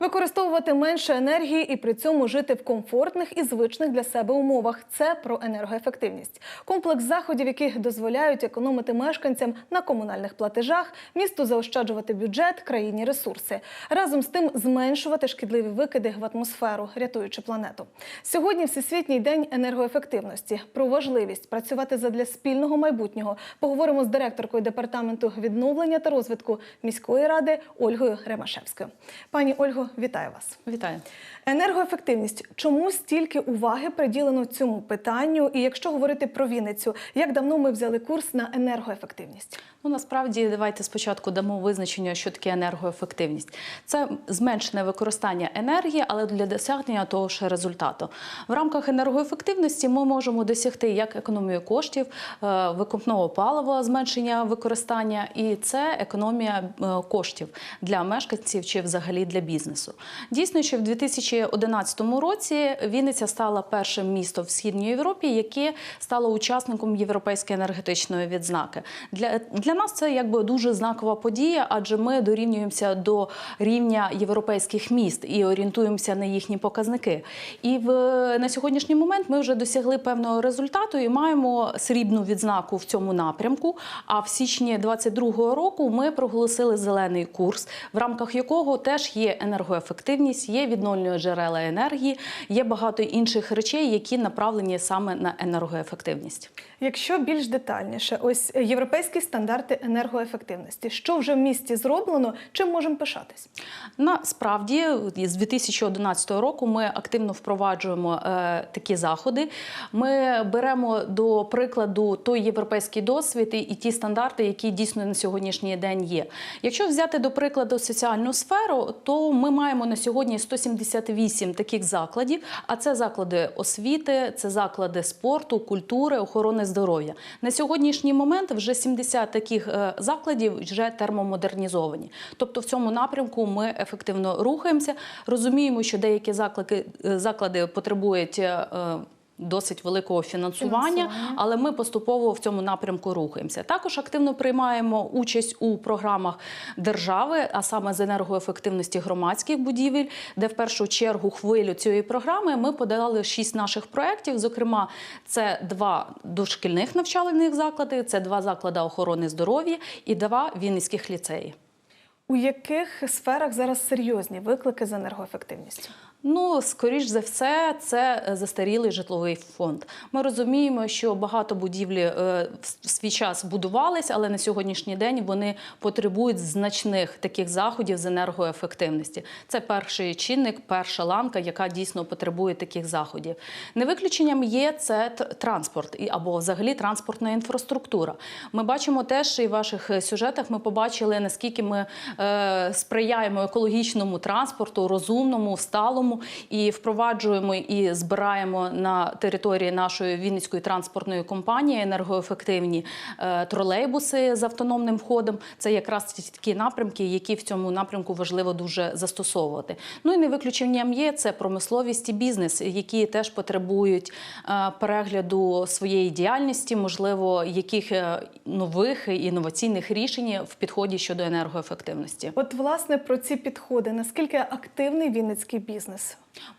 Використовувати менше енергії і при цьому жити в комфортних і звичних для себе умовах. Це про енергоефективність. Комплекс заходів, які дозволяють економити мешканцям на комунальних платежах, місту заощаджувати бюджет, країні ресурси, разом з тим зменшувати шкідливі викиди в атмосферу, рятуючи планету. Сьогодні Всесвітній день енергоефективності. Про важливість працювати задля спільного майбутнього поговоримо з директоркою департаменту відновлення та розвитку міської ради Ольгою Ремашевською. Пані Ольго, вітаю вас. Вітаю. Енергоефективність. Чому стільки уваги приділено цьому питанню? І якщо говорити про Вінницю, як давно ми взяли курс на енергоефективність? Ну насправді давайте спочатку дамо визначення, що таке енергоефективність. Це зменшене використання енергії, але для досягнення того ж результату. В рамках енергоефективності ми можемо досягти як економію коштів, е, викопного палива, зменшення використання, і це економія е, коштів для мешканців чи взагалі для бізнесу. Дійсно, що в 2011 році Вінниця стала першим містом в східній Європі, яке стало учасником європейської енергетичної відзнаки. Для, для нас це якби дуже знакова подія, адже ми дорівнюємося до рівня європейських міст і орієнтуємося на їхні показники. І в на сьогоднішній момент ми вже досягли певного результату і маємо срібну відзнаку в цьому напрямку. А в січні 2022 року ми проголосили зелений курс, в рамках якого теж є енергоефективність, є відновлювальні джерела енергії, є багато інших речей, які направлені саме на енергоефективність. Якщо більш детальніше, ось європейські стандарти енергоефективності, що вже в місті зроблено, чим можемо пишатись? Насправді, з 2011 року ми активно впроваджуємо е, такі заходи. Ми беремо до прикладу той європейський досвід і, і ті стандарти, які дійсно на сьогоднішній день є. Якщо взяти до прикладу соціальну сферу, то ми маємо на сьогодні 178 таких закладів. А це заклади освіти, це заклади спорту, культури, охорони здоров'я. На сьогоднішній момент вже 70 таких е, закладів вже термомодернізовані. Тобто в цьому напрямку ми ефективно рухаємося. Розуміємо, що деякі е, заклади потребують. Досить великого фінансування, Фінансування. але ми поступово в цьому напрямку рухаємося. Також активно приймаємо участь у програмах держави, а саме з енергоефективності громадських будівель, де в першу чергу хвилю цієї програми ми подали шість наших проєктів. Зокрема, це два дошкільних навчальних заклади, це два заклади охорони здоров'я і два вінницьких ліцеї. У яких сферах зараз серйозні виклики з енергоефективністю? Ну, скоріш за все, це е, застарілий житловий фонд. Ми розуміємо, що багато будівлі е, в свій час будувались, але на сьогоднішній день вони потребують значних таких заходів з енергоефективності. Це перший чинник, перша ланка, яка дійсно потребує таких заходів. Не виключенням є це транспорт або взагалі транспортна інфраструктура. Ми бачимо теж і в ваших е, сюжетах. Ми побачили наскільки ми сприяємо екологічному транспорту, розумному, сталому і впроваджуємо і збираємо на території нашої Вінницької транспортної компанії енергоефективні е, тролейбуси з автономним ходом. Це якраз такі напрямки, які в цьому напрямку важливо дуже застосовувати. Ну і не виключенням є це промисловість і бізнес, які теж потребують е, перегляду своєї діяльності, можливо, яких е, нових інноваційних рішень в підході щодо енергоефективності. От власне про ці підходи. Наскільки активний вінницький бізнес?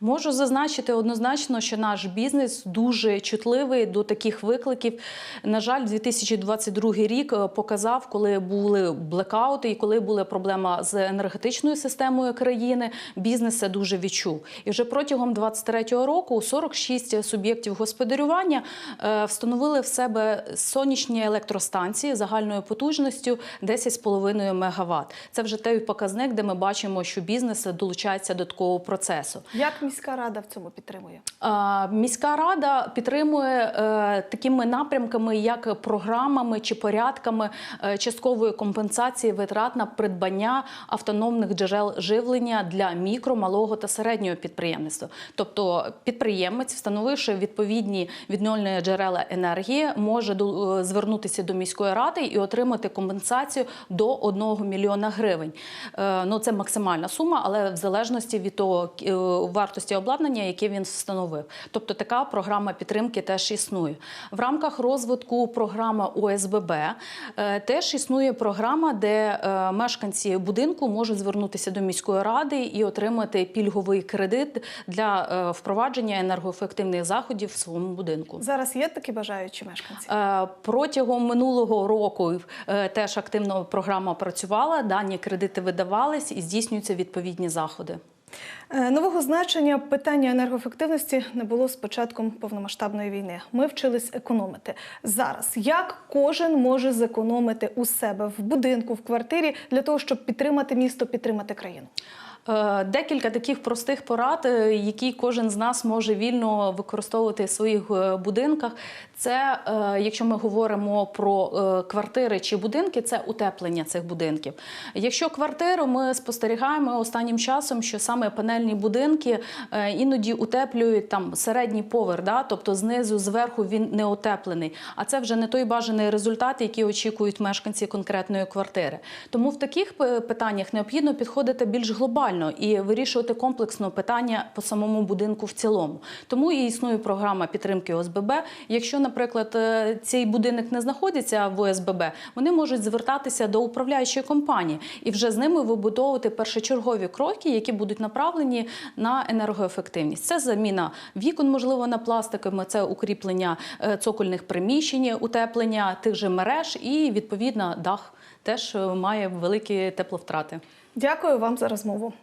Можу зазначити однозначно, що наш бізнес дуже чутливий до таких викликів. На жаль, 2022 рік е, показав, коли були блекаути і коли була проблема з енергетичною системою країни. Бізнес це дуже відчув. І вже протягом 2023 року 46 суб'єктів господарювання е, встановили в себе сонячні електростанції загальною потужністю 10,5 МВт. Це вже той показник, де ми бачимо, що бізнес долучається до такого процесу. Як міська рада в цьому підтримує? А, Міська рада підтримує е, такими напрямками, як програмами чи порядками е, часткової компенсації витрат на придбання автономних джерел живлення для мікро, малого та середнього підприємництва. Тобто підприємець, встановивши відповідні відновлені джерела енергії, може до- е, звернутися до міської ради і отримати компенсацію до 1 мільйона гривень. Е, Ну це максимальна сума, але в залежності від того, е, вартості обладнання, яке він встановив. Тобто така програма підтримки теж існує. В рамках розвитку програми ОСББ е, теж існує програма, де е, мешканці будинку можуть звернутися до міської ради і отримати пільговий кредит для е, впровадження енергоефективних заходів в своєму будинку. Зараз є такі бажаючі мешканці? Протягом минулого року теж активно програма працювала. Дані кредити видавались і здійснюються відповідні заходи. Е, Нового значення питання енергоефективності не було з початком повномасштабної війни. Ми вчились економити. Зараз як кожен може зекономити у себе в будинку, в квартирі для того, щоб підтримати місто, підтримати країну? Е, Декілька таких простих порад, е, які кожен з нас може вільно використовувати в своїх е, будинках. Це якщо ми говоримо про квартири чи будинки, це утеплення цих будинків. Якщо квартиру ми спостерігаємо останнім часом, що саме панельні будинки іноді утеплюють там середній поверх, да? тобто знизу, зверху він не утеплений. А це вже не той бажаний результат, який очікують мешканці конкретної квартири. Тому в таких питаннях необхідно підходити більш глобально і вирішувати комплексно питання по самому будинку в цілому. Тому і існує програма підтримки ОСББ. Якщо, наприклад, е, цей будинок не знаходиться в ОСББ, вони можуть звертатися до управляючої компанії і вже з ними вибудовувати першочергові кроки, які будуть направлені на енергоефективність. Це заміна вікон, можливо, на пластиковими, це укріплення е, цокольних приміщень, утеплення тих же мереж і відповідно дах теж е, має великі тепловтрати. Дякую вам за розмову.